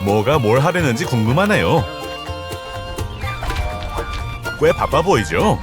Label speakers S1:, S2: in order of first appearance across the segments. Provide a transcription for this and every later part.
S1: 뭐가 뭘 하려는지 궁금하네요. 꽤 바빠 보이죠?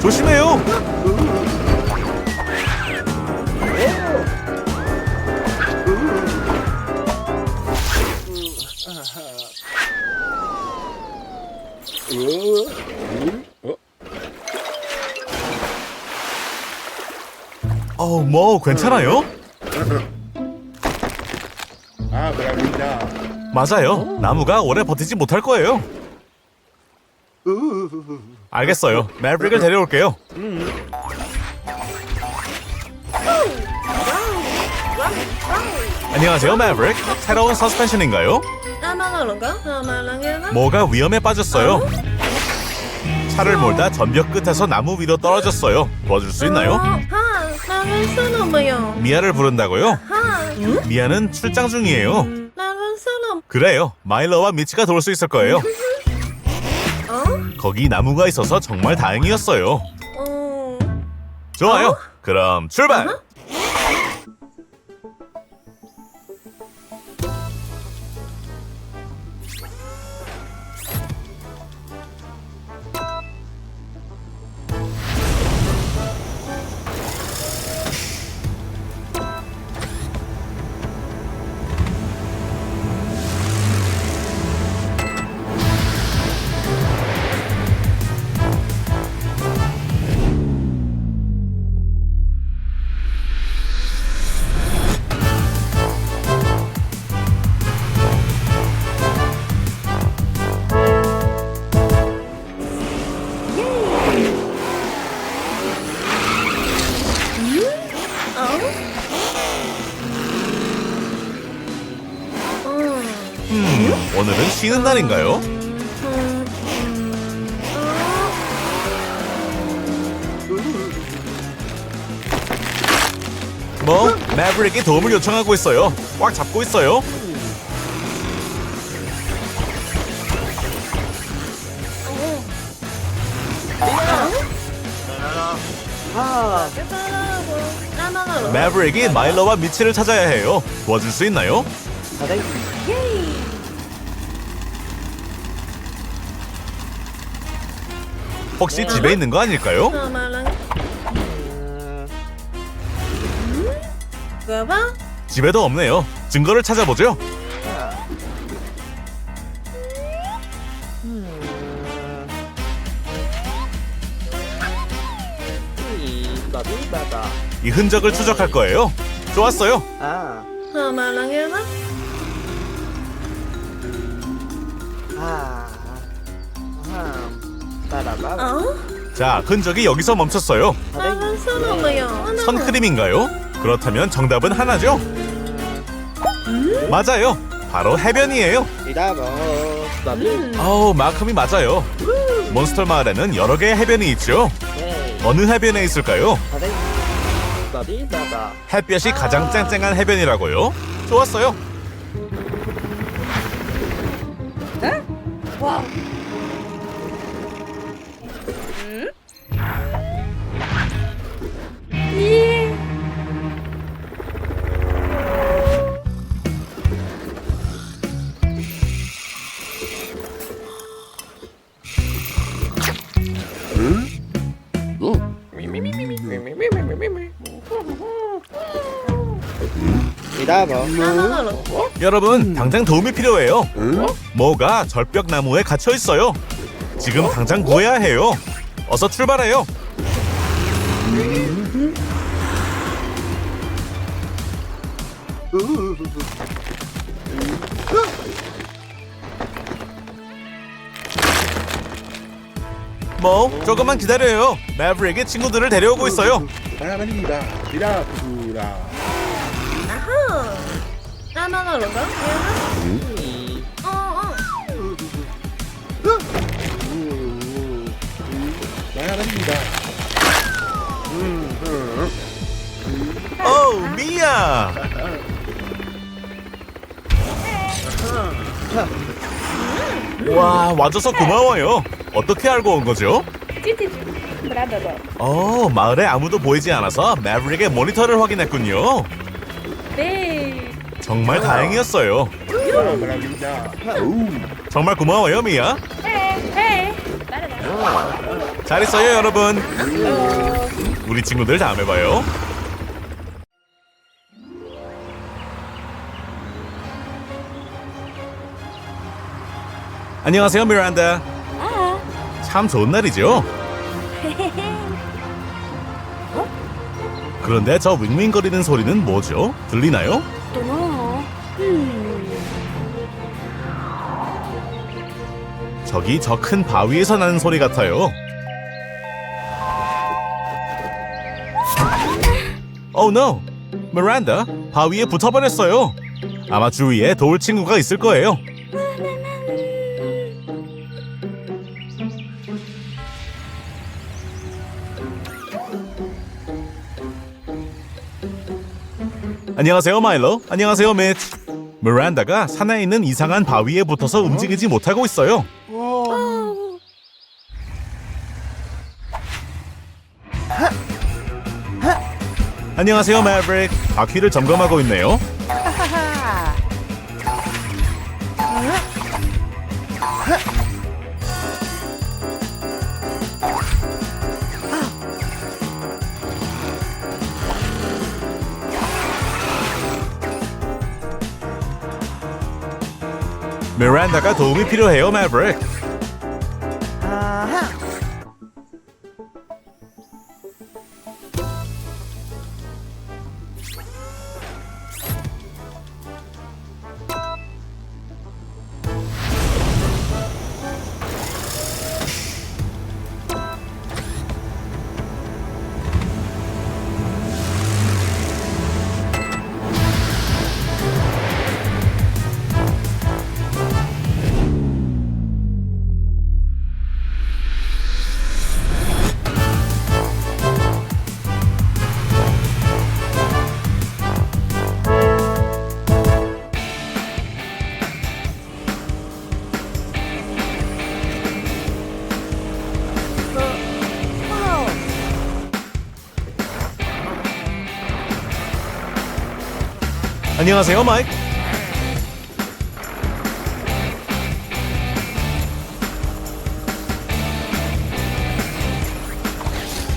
S1: 조심해요. 어, 뭐 괜찮아요?
S2: 아, 그럽니다.
S1: 맞아요. 나무가 오래 버티지 못할 거예요. 알겠어요. 매브릭을 데려올게요. 안녕하세요, 매브릭. 새로운 서스펜션인가요? 뭐가 위험에 빠졌어요. 차를 몰다 전벽 끝에서 나무 위로 떨어졌어요. 도와줄 수 있나요?
S3: 사람이요.
S1: 미아를 부른다고요? 미아는 출장 중이에요. 그래요. 마일러와 미치가 도울 수 있을 거예요.
S3: 어?
S1: 거기 나무가 있어서 정말 다행이었어요.
S3: 어.
S1: 좋아요. 그럼 출발. 쉬는 날인가요? 뭐, 매브릭이 도움을 요청하고 있어요. 꽉 잡고 있어요.
S3: 까망하는
S1: 매브릭이 마일러와 미치를 찾아야 해요. 도와줄 수 있나요? 혹시 집에 있는 거 아닐까요?
S3: 까망하는 가봐?
S1: 집에도 없네요. 증거를 찾아보죠.
S4: 바비바바
S1: 이 흔적을 추적할 거예요. 좋았어요.
S4: 아, 아, 아,
S3: 어?
S1: 자, 흔적이 여기서 멈췄어요.
S3: 나는 사람이요.
S1: 선크림인가요? 그렇다면 정답은 하나죠? 맞아요. 바로 해변이에요.
S4: 바비
S1: 아우, 마크이 맞아요. 몬스터 마을에는 여러 개의 해변이 있죠.
S4: 네
S1: 어느 해변에 있을까요? 햇볕이 가장 쨍쨍한 해변이라고요? 좋았어요.
S3: 와.
S1: 여러분, 당장 도움이 필요해요. 뭐가 절벽 나무에 갇혀 있어요. 지금 당장 구해야 해요. 어서 출발해요. 뭐 조금만 기다려요. 매브릭이 친구들을 데려오고 있어요.
S2: 사랑합니다.
S3: 아하.
S2: 사랑합니다.
S1: 오 미야. 와 와줘서 고마워요. 어떻게 알고 온 거죠?
S3: 브라더버.
S1: 어 마을에 아무도 보이지 않아서 매브릭의 모니터를 확인했군요.
S3: 네.
S1: 정말 다행이었어요.
S2: 사랑합니다. 오.
S1: 정말 고마워요 미야.
S3: 헤이. 따라가.
S1: 잘했어요 여러분. 우리 친구들 다음에 봐요. 안녕하세요, 미란다. 참 좋은 날이죠? 그런데 저 윙윙거리는 소리는 뭐죠? 들리나요? 저기 저 큰 바위에서 나는 소리 같아요. Oh no! 미란다, 바위에 붙어버렸어요. 아마 주위에 도울 친구가 있을 거예요. 안녕하세요, 마일로. 안녕하세요, 미치. 미란다가 산에 있는 이상한 바위에 붙어서 움직이지 못하고 있어요. 안녕하세요, 매브릭. 바퀴를 점검하고 있네요. 미란다가 도움이 필요해요, 매브릭. 안녕하세요, 마이크.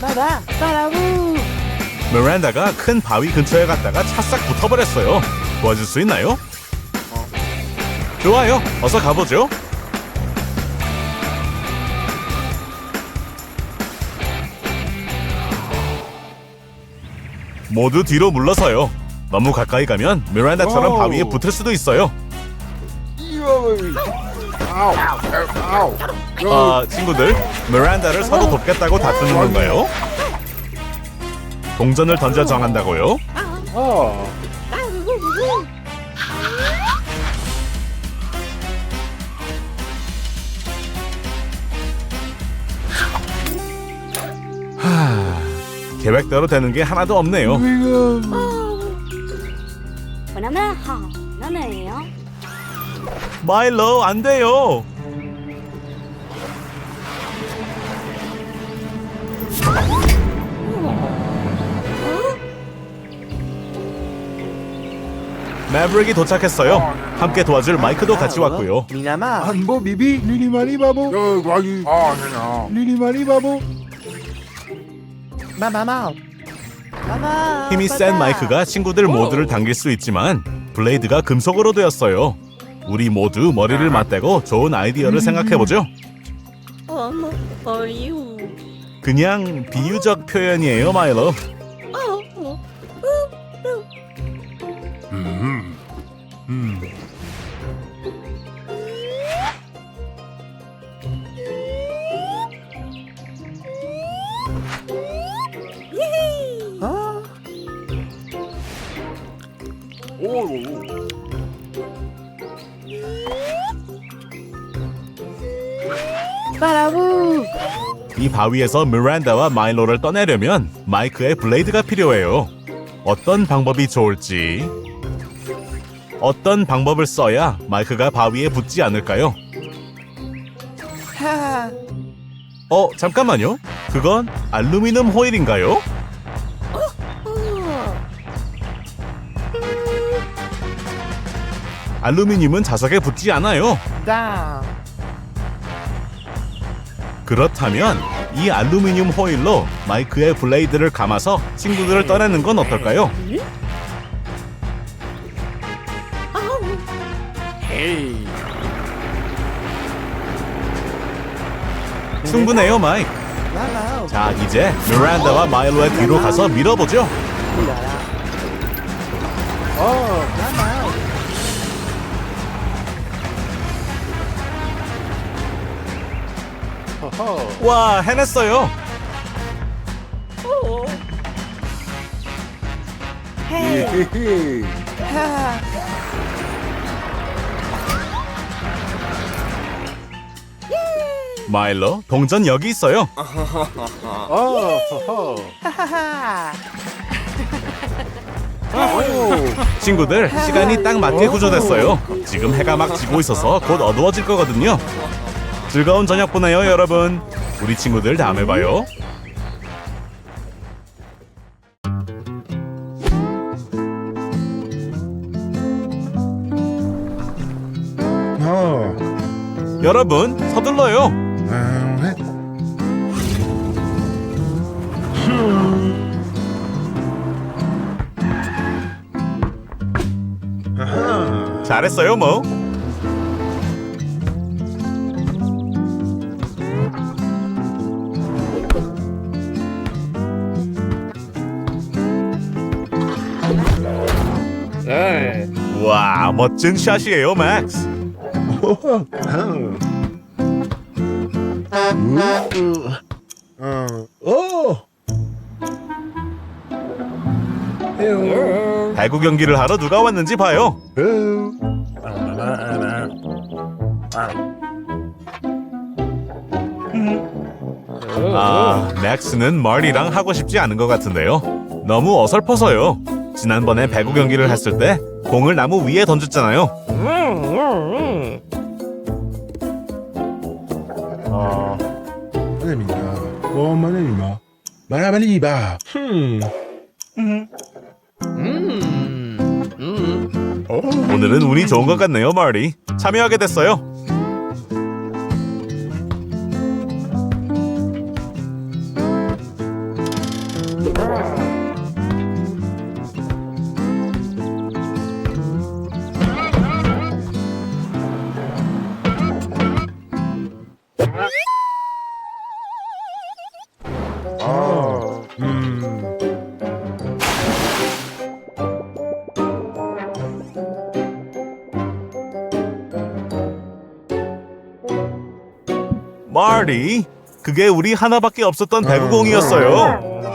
S4: 나다 나라고
S1: 미란다가 큰 바위 근처에 갔다가 차싹 붙어버렸어요. 도와줄 수 있나요? 좋아요. 어서 가보죠. 모두 뒤로 물러서요. 너무 가까이 가면 미란다처럼. 바위에 붙을 수도 있어요.
S2: 아,
S1: 친구들, 미란다를 서로 돕겠다고 다투는 건가요? 동전을 던져 정한다고요?
S2: 어.
S1: 계획대로 되는 게 하나도 없네요.
S5: 나는 하나네요.
S1: 마일로 안 돼요. 매브릭이 도착했어요. 함께 도와줄 마이크도 같이 왔고요.
S4: 미나마
S2: 안보 비비 뭐, 리리마리 바보 저, 아니, 아, 아니야. 리리마리 바보
S4: 마마마
S1: 힘이 센 마이크가 친구들 모두를 당길 수 있지만 블레이드가 금속으로 되었어요. 우리 모두 머리를 맞대고 좋은 아이디어를 생각해보죠.
S3: 어머, 어유.
S1: 그냥 비유적 표현이에요, 마일로.
S4: 바라보.
S1: 이 바위에서 미란다와 마일로를 떠내려면 마이크의 블레이드가 필요해요. 어떤 방법이 좋을지. 어떤 방법을 써야 마이크가 바위에 붙지 않을까요?
S4: 하하.
S1: 어, 잠깐만요. 그건 알루미늄 호일인가요? 알루미늄은 자석에 붙지 않아요.
S4: 다.
S1: 그렇다면 이 알루미늄 호일로 마이크의 블레이드를 감아서 친구들을 떠내는 건 어떨까요? 충분해요, 마이크. 자, 이제 미란다와 마일로의 뒤로 가서 밀어보죠. 와, 해냈어요.
S4: 하하.
S1: 마일로, 동전 여기 있어요. 친구들, 시간이 딱 맞게 구조됐어요. 지금 해가 막 지고 있어서 곧 어두워질 거거든요. 즐거운 저녁 보내요, 여러분. 우리 친구들 다음에 봐요.
S2: 어.
S1: 여러분, 서둘러요.
S2: 음, 해. 아하.
S1: 잘했어요, 뭐. 멋진 샷이에요, 맥스. 배구 경기를 하러 누가 왔는지 봐요.
S2: 아,
S1: 맥스는 마리랑 하고 싶지 않은 것 같은데요. 너무 어설퍼서요. 지난번에 배구 경기를 했을 때 공을 나무 위에 던졌잖아요.
S2: 아. 마늘이다. 어, 마늘이마. 마라마리바. 흠.
S4: 음. 음.
S2: 어.
S1: 오늘은 운이 좋은 것 같네요, 마리. 참여하게 됐어요. 그게 우리 하나밖에 없었던 배구공이었어요.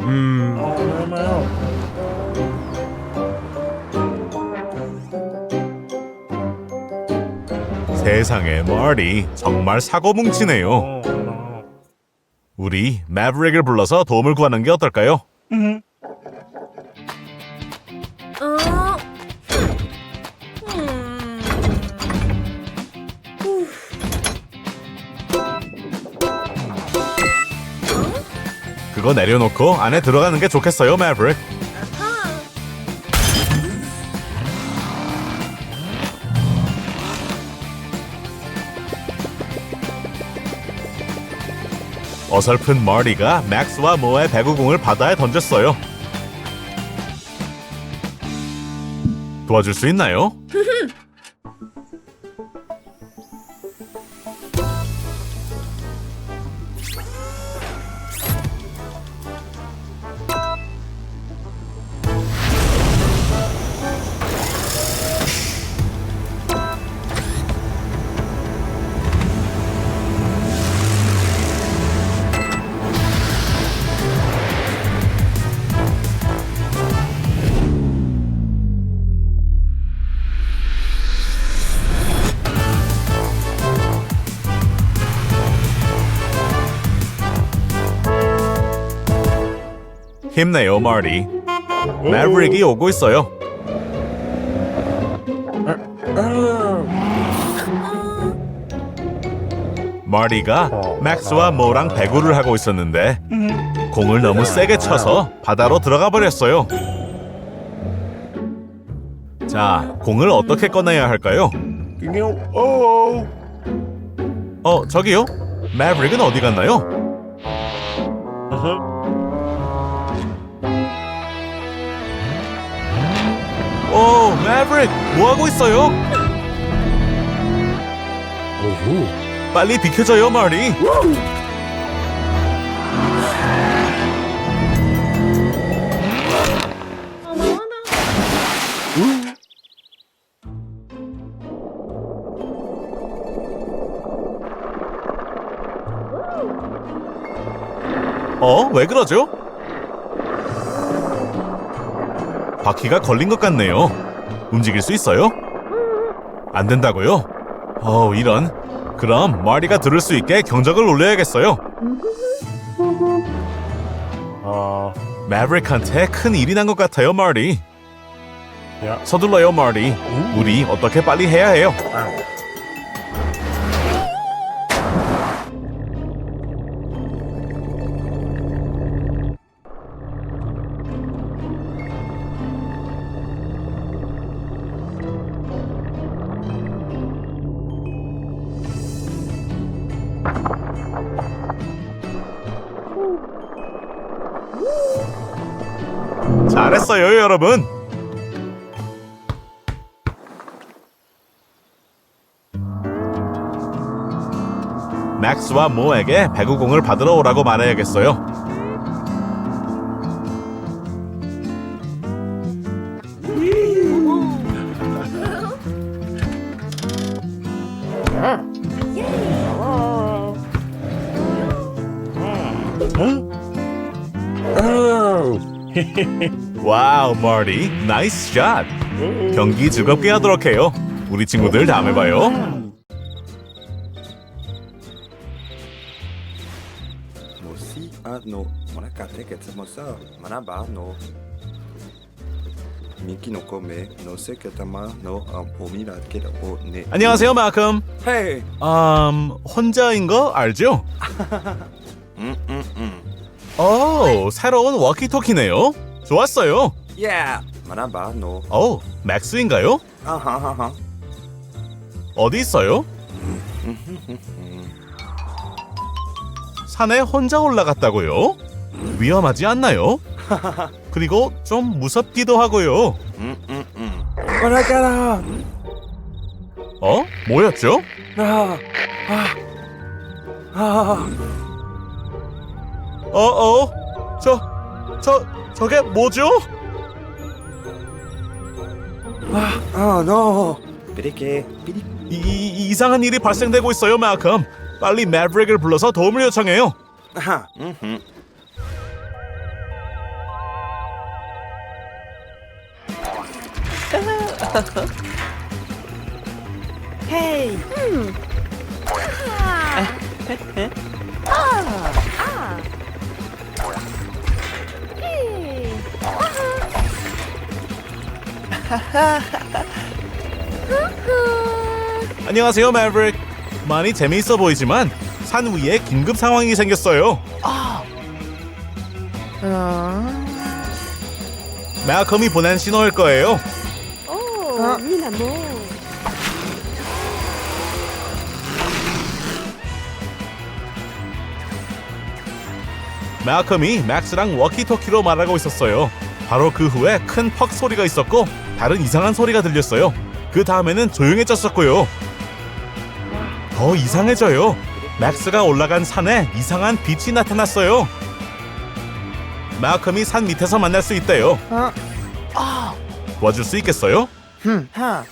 S2: 음. 얼마요?
S1: 세상에 마리 정말 사고 뭉치네요. 우리 매브릭을 불러서 도움을 구하는 게 어떨까요? 그거 내려놓고 안에 들어가는 게 좋겠어요, 매브릭. 어설픈 머리가 맥스와 모의 배구공을 바다에 던졌어요. 도와줄 수 있나요? 힘내요, 마리. 매브릭이 오고 있어요. 마리가 맥스와 모랑 배구를 하고 있었는데 공을 너무 세게 쳐서 바다로 들어가 버렸어요. 자, 공을 어떻게 꺼내야 할까요?
S2: 어
S1: 어, 저기요? 매브릭은 어디 갔나요? 오, 매브릭, 뭐 하고 있어요? 빨리 비켜줘요, 마리. 어, 왜 그러죠? 바퀴가 걸린 것 같네요. 움직일 수 있어요? 안 된다고요? 어, 이런. 그럼 마리가 들을 수 있게 경적을 올려야겠어요. 어, 매브릭한테 큰 일이 난 것 같아요, 마리.
S2: 야.
S1: 서둘러요, 마리. 우리 어떻게 빨리 해야 해요. 잘했어요, 여러분. 맥스와 모에게 배구공을 받으러 오라고 말해야겠어요. 와우, 마리, 나이스 샷. 경기 즐겁게 하도록 해요. 우리 친구들 다음에 봐요.
S6: Ano mana kate mosa mana ba no no come no sé qué tama no um, omira que o ne
S1: 안녕하세요, 마컴.
S6: Hey
S1: 음, 혼자인 거 알죠?
S6: 음 음 음
S1: 오, 새로운 워키토키네요. 좋았어요.
S6: Yeah mana ba no
S1: 오, 맥스인가요?
S6: 아하하하
S1: 어디 있어요? 산에 혼자 올라갔다고요? 위험하지 않나요? 그리고 좀 무섭기도 하고요.
S6: 음음음 mana cara
S1: 어? 뭐였죠?
S6: ah ah
S1: 어어, 저, 저, 저게 뭐죠?
S6: oh no Pirique piri
S1: 이, 이- 이상한 일이 발생되고 있어요, 마컴. 빨리 매브릭을 불러서 도움을 요청해요.
S6: aha mhm
S4: 헤이.
S1: 안녕하세요, 매브릭. 많이 재미있어 보이지만 산 위에 긴급 상황이 생겼어요. 마컴이 보낸 신호일 거예요.
S5: Oh, mi amor.
S1: 마컴이 맥스랑 워키토키로 말하고 있었어요. 바로 그 후에 큰 퍽 소리가 있었고 다른 이상한 소리가 들렸어요. 그 다음에는 조용해졌었고요. 더 이상해져요. 맥스가 올라간 산에 이상한 빛이 나타났어요. 마컴이 산 밑에서 만날 수 있대요.
S4: 어?
S1: 도와줄 수 있겠어요?
S4: 하.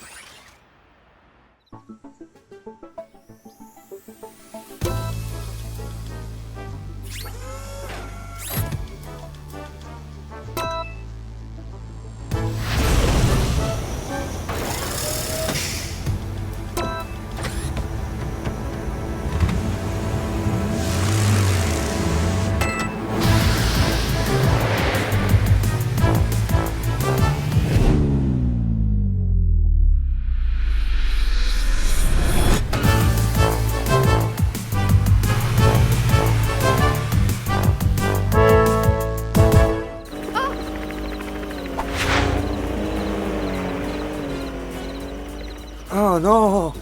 S6: Oh non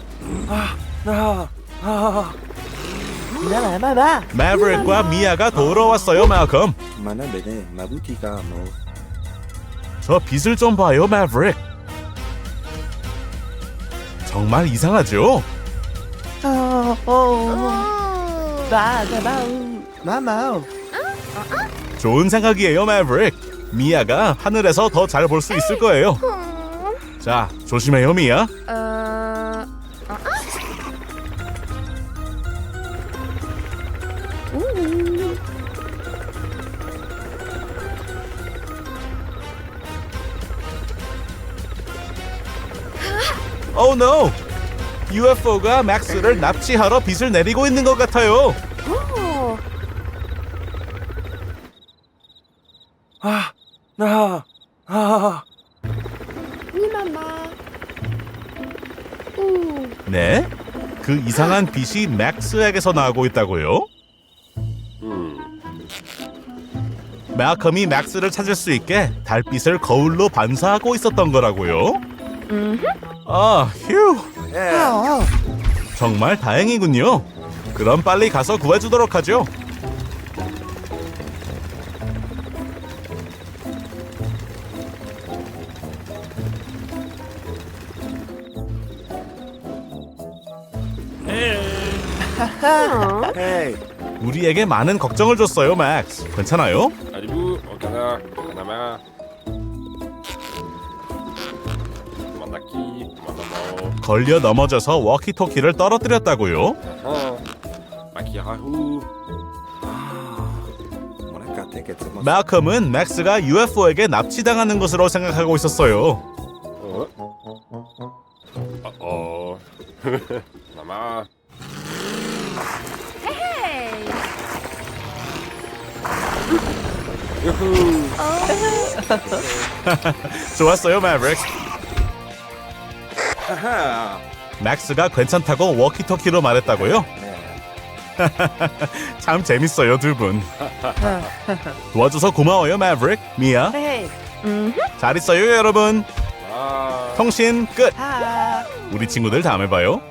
S6: Ah, non Ah.
S1: 매브릭과 미아가 돌아왔어요, 마컴.
S6: Mana bene, ma mo.
S1: 저 빛을 좀 봐요, 매브릭. 정말 이상하죠?
S4: Oh, oh. Ba, ba, ba. Maman.
S1: 좋은 생각이에요, 매브릭. 미아가 하늘에서 더 잘 볼 수 있을 거예요. 자, 조심해요, 미아.
S3: 어...
S1: Oh no! UFO가 맥스를 납치하러 빛을 내리고 있는 것 같아요.
S6: Non Ah
S5: Oui, maman. Ouh.
S1: 네? 그 이상한 빛이 맥스에게서 나오고 있다고요? 마컴이 맥스를 찾을 수 있게 달빛을 거울로 반사하고 있었던 거라고요? 아, 휴. 정말 다행이군요. 그럼 빨리 가서 구해주도록 하죠.
S6: Hey
S1: 우리에게 많은 걱정을 줬어요, 맥스. 괜찮아요? 걸려 넘어져서 워키토키를 떨어뜨렸다고요?
S6: Tu m'as.
S1: 마컴은 맥스가 UFO에게 납치당하는 것으로 생각하고 있었어요.
S7: Oh. Mama.
S3: Hey.
S7: Youhou.
S1: 좋았어요, 매 브릭.
S6: Haha
S1: 맥스가 괜찮다고 워키토키로 말했다고요? 참 재밌어요, 두 분. 도와줘서 고마워요, 매브릭. 미아.
S4: hey.
S1: 잘 있어요, 여러분.
S7: Ah.
S1: 통신 끝.
S4: Ah.
S1: 우리 친구들 다음에 봐요.